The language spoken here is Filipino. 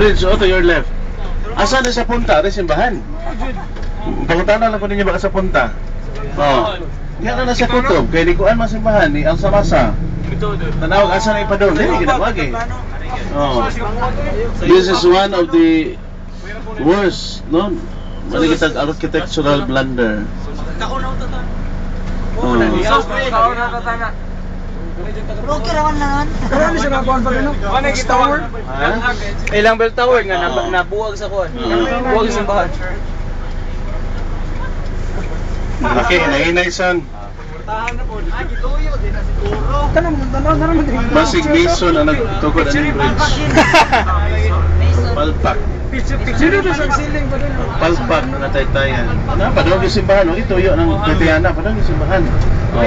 bridge oh, to your left. Asa na sa punta? Ari simbahan. Pangutana lang ko ninyo baka sa punta. Oh. Yan na na sa kutob. Kaya di kuan masimbahan ni Ang Samasa. Tanawag asa na ipadong. Dili ginawag eh. Oh. This is one of the worst, no? Maligitag architectural blunder. Oh. Okay raman naman. Karami siya nakuhan pa gano'n. Ano yung tower? Ha? Ilang bell tower nga na nabuwag sa kuan. Oo. Buwag sa simbahan. Laki, nainay son. Tanong, tanong, tanong mo din. Basig Mason ang nagtukod ang bridge. Palpak. Sino doon sa ceiling pa rin? Palpak na taytayan. Na, padawag yung simbahan. Ito yun ang taytayana. Padawag yung simbahan. Oh.